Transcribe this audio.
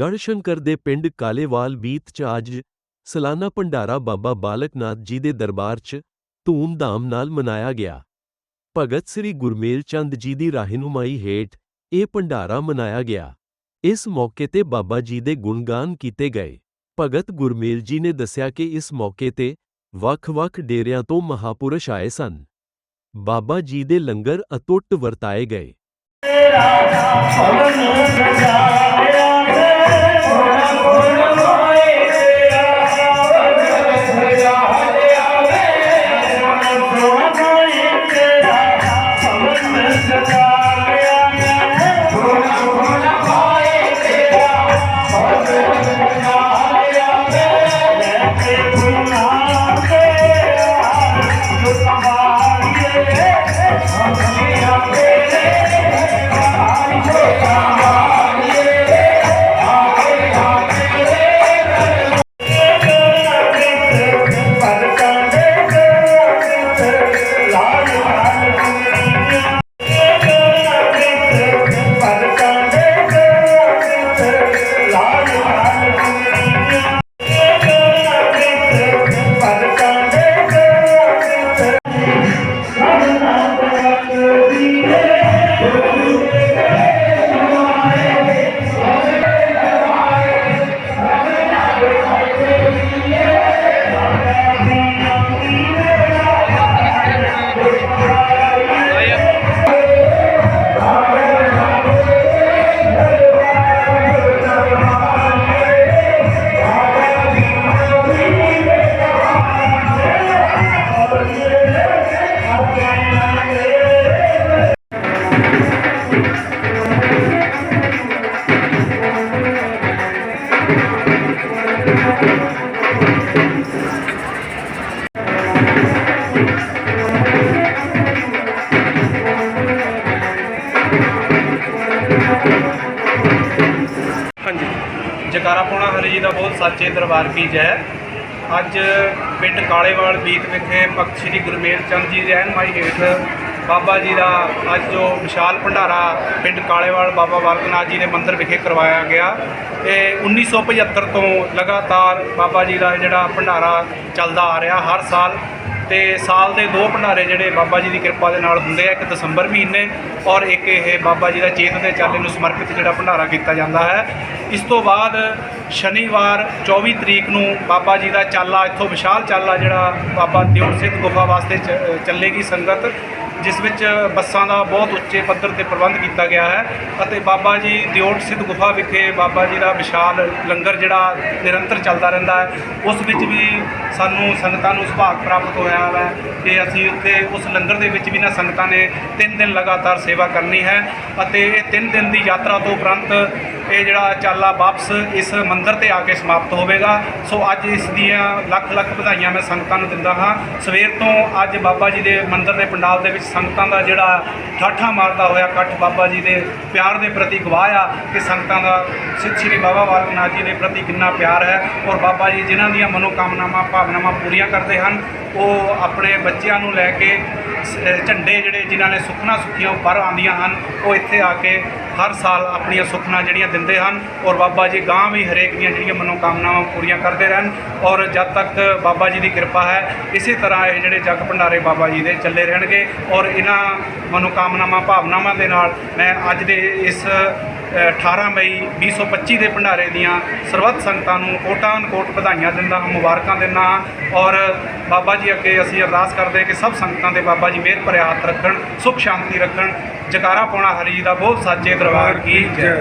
ਗੜਸ਼ੰਕਰ ਦੇ ਪਿੰਡ ਕਾਲੇਵਾਲ ਬੀਤ ਚ ਅੱਜ ਸਲਾਨਾ ਭੰਡਾਰਾ ਬਾਬਾ ਬਾਲਕ ਨਾਥ ਜੀ ਦੇ ਦਰਬਾਰ 'ਚ ਧੂਮ-ਧਾਮ ਨਾਲ ਮਨਾਇਆ ਗਿਆ। ਭਗਤ ਸ੍ਰੀ ਗੁਰਮੇਲ ਚੰਦ ਜੀ ਦੀ ਰਹਿਨੁਮਾਈ ਹੇਠ ਇਹ ਭੰਡਾਰਾ ਮਨਾਇਆ ਗਿਆ। ਇਸ ਮੌਕੇ ਤੇ ਬਾਬਾ ਜੀ ਦੇ ਗੁਣਗਾਨ ਕੀਤੇ ਗਏ। ਭਗਤ ਗੁਰਮੇਲ ਜੀ ਨੇ ਦੱਸਿਆ ਕਿ ਇਸ ਮੌਕੇ ਤੇ ਵੱਖ-ਵੱਖ ਡੇਰਿਆਂ ਤੋਂ ਮਹਾਪੁਰਸ਼ ਆਏ ਸਨ। ਬਾਬਾ ਜੀ ਦੇ ਲੰਗਰ ਅਤੁੱਟ ਵਰਤਾਏ ਗਏ। ਜਕਾਰਾ ਪਾਉਣਾ ਹਰੀ ਜੀ ਦਾ ਬਹੁਤ ਸੱਚੇ ਦਰਬਾਰ ਕੀ ਜੈ ਅੱਜ ਪਿੰਡ ਕਾਲੇਵਾਲ ਬੀਤ ਵਿਖੇ ਭਗਤ ਸ੍ਰੀ ਗੁਰਮੇਲ ਚੰਦ ਜੀ ਦੇ ਰਹਿਨਮਾਈ ਹੇਠ ਬਾਬਾ ਜੀ ਦਾ ਅੱਜ ਜੋ ਵਿਸ਼ਾਲ ਭੰਡਾਰਾ ਪਿੰਡ ਕਾਲੇਵਾਲ ਬਾਬਾ ਬਾਲਕਨਾਥ ਜੀ ਦੇ ਮੰਦਿਰ ਵਿਖੇ ਕਰਵਾਇਆ ਗਿਆ ਇਹ 1975 ਤੋਂ ਲਗਾਤਾਰ ਬਾਬਾ ਜੀ ਦਾ ਜਿਹੜਾ ਭੰਡਾਰਾ ਚੱਲਦਾ ਆ ਰਿਹਾ ਹਰ ਸਾਲ। ਤੇ ਸਾਲ ਦੇ ਦੋ ਭੰਡਾਰੇ ਜਿਹੜੇ ਬਾਬਾ ਜੀ ਦੀ ਕਿਰਪਾ ਦੇ ਨਾਲ ਹੁੰਦੇ ਆ, ਇੱਕ ਦਸੰਬਰ ਮਹੀਨੇ ਔਰ ਇੱਕ ਇਹ ਬਾਬਾ ਜੀ ਦਾ ਚੇਤ ਦੇ ਚਾਲੇ ਨੂੰ ਸਮਰਪਿਤ ਜਿਹੜਾ ਭੰਡਾਰਾ ਕੀਤਾ ਜਾਂਦਾ ਹੈ। ਇਸ ਤੋਂ ਬਾਅਦ ਸ਼ਨੀਵਾਰ 24 ਤਰੀਕ ਨੂੰ ਬਾਬਾ ਜੀ ਦਾ ਚਾਲਾ, ਇੱਥੋਂ ਵਿਸ਼ਾਲ ਚਾਲਾ ਜਿਹੜਾ ਬਾਬਾ ਦਿਉੜ ਸਿੱਧ ਗੁਫਾ ਵਾਸਤੇ ਚ- ਚੱਲੇਗੀ ਸੰਗਤ। ਜਿਸ ਵਿੱਚ ਬੱਸਾਂ ਦਾ ਬਹੁਤ ਉੱਚੇ ਪੱਧਰ ਤੇ ਪ੍ਰਬੰਧ ਕੀਤਾ ਗਿਆ ਹੈ ਅਤੇ ਬਾਬਾ ਜੀ ਦਿਓਟ ਸਿੱਧ ਗੁਫਾ ਵਿਖੇ ਬਾਬਾ ਜੀ ਦਾ ਵਿਸ਼ਾਲ ਲੰਗਰ ਜਿਹੜਾ ਨਿਰੰਤਰ ਚੱਲਦਾ ਰਹਿੰਦਾ ਹੈ। ਉਸ ਵਿੱਚ ਵੀ ਸਾਨੂੰ ਸੰਗਤਾਂ ਨੂੰ ਸੁਭਾਗ ਪ੍ਰਾਪਤ ਹੋਇਆ ਹੈ ਕਿ ਅਸੀਂ ਉੱਥੇ ਉਸ ਲੰਗਰ ਦੇ ਵਿੱਚ ਵੀ ਨਾ ਸੰਗਤਾਂ ਨੇ ਤਿੰਨ ਦਿਨ ਲਗਾਤਾਰ ਸੇਵਾ ਕਰਨੀ ਹੈ ਅਤੇ ਇਹ ਤਿੰਨ ਦਿਨ ਦੀ ਯਾਤਰਾ ਤੋਂ ਉਪਰੰਤ ਇਹ ਜਿਹੜਾ ਚਾਲਾ ਵਾਪਸ ਇਸ ਮੰਦਿਰ ਤੇ ਆ ਕੇ ਸਮਾਪਤ ਹੋਵੇਗਾ। ਸੋ ਅੱਜ ਇਸ ਦੀਆਂ ਲੱਖ ਲੱਖ ਵਧਾਈਆਂ ਮੈਂ ਸੰਗਤਾਂ ਨੂੰ ਦਿੰਦਾ ਹਾਂ। ਸਵੇਰ ਤੋਂ ਅੱਜ ਬਾਬਾ ਜੀ ਦੇ ਮੰਦਿਰ ਦੇ ਪੰਡਾਲ ਦੇ ਵਿੱਚ ਸੰਗਤਾਂ ਦਾ ਜਿਹੜਾ ਠਾਠਾ ਮਾਰਦਾ ਹੋਇਆ ਇਕੱਠ ਬਾਬਾ ਜੀ ਦੇ ਪਿਆਰ ਦੇ ਪ੍ਰਤੀ ਗਵਾਹ ਆ ਕਿ ਸੰਗਤਾਂ ਦਾ ਸ੍ਰੀ ਬਾਬਾ ਬਾਲਕਨਾਥ ਜੀ ਦੇ ਪ੍ਰਤੀ ਕਿੰਨਾ ਪਿਆਰ ਹੈ ਔਰ ਬਾਬਾ ਜੀ ਜਿਨ੍ਹਾਂ ਦੀਆਂ ਮਨੋਕਾਮਨਾਵਾਂ, ਭਾਵਨਾਵਾਂ ਪੂਰੀਆਂ ਕਰਦੇ ਹਨ, ਉਹ ਆਪਣੇ ਬੱਚਿਆਂ ਨੂੰ ਲੈ ਕੇ ਝੰਡੇ ਜਿਹੜੇ ਜਿਨ੍ਹਾਂ ਨੇ ਸੁਖਨਾ ਸੁਖੀਆਂ ਉੱਪਰ ਆਉਂਦੀਆਂ ਹਨ, ਉਹ ਇੱਥੇ ਆ ਕੇ ਹਰ ਸਾਲ ਆਪਣੀਆਂ ਸੁਖਨਾ ਜਿਹੜੀਆਂ ਦਿੰਦੇ ਹਨ ਔਰ ਬਾਬਾ ਜੀ ਗਾਂ ਵੀ ਹਰੇਕ ਦੀਆਂ ਜਿਹੜੀਆਂ ਮਨੋਕਾਮਨਾਵਾਂ ਪੂਰੀਆਂ ਕਰਦੇ ਰਹਿਣ ਔਰ ਜਦ ਤੱਕ ਬਾਬਾ ਜੀ ਦੀ ਕਿਰਪਾ ਹੈ, ਇਸੇ ਤਰ੍ਹਾਂ ਇਹ ਜਿਹੜੇ ਜਗ ਭੰਡਾਰੇ ਬਾਬਾ ਜੀ ਦੇ ਚੱਲੇ ਰਹਿਣਗੇ ਔਰ ਇਹਨਾਂ ਮਨੋਕਾਮਨਾਵਾਂ, ਭਾਵਨਾਵਾਂ ਦੇ ਨਾਲ ਮੈਂ ਅੱਜ ਦੇ ਇਸ 18 ਮਈ 2025 ਦੇ ਭੰਡਾਰੇ ਦੀਆਂ ਸਰਬੱਤ ਸੰਗਤਾਂ ਨੂੰ ਕੋਟਾਂ ਕੋਟ ਵਧਾਈਆਂ ਦਿੰਦਾ ਹਾਂ ਮੁਬਾਰਕਾਂ ਦਿੰਦਾ ਹਾਂ ਔਰ ਬਾਬਾ ਜੀ ਅੱਗੇ ਅਸੀਂ ਅਰਦਾਸ ਕਰਦੇ ਹਾਂ ਕਿ ਸਭ ਸੰਗਤਾਂ ਦੇ ਬਾਬਾ ਜੀ ਮਿਹਰ ਭਰਿਆ ਹੱਥ ਰੱਖਣ, ਸੁਖ ਸ਼ਾਂਤੀ ਰੱਖਣ, ਜਕਾਰਾ ਪਾਉਣਾ ਹਰੀ ਜੀ ਦਾ ਬਹੁਤ ਸਾਜੇ ਦਰਬਾਰ ਕੀ ਜੈ।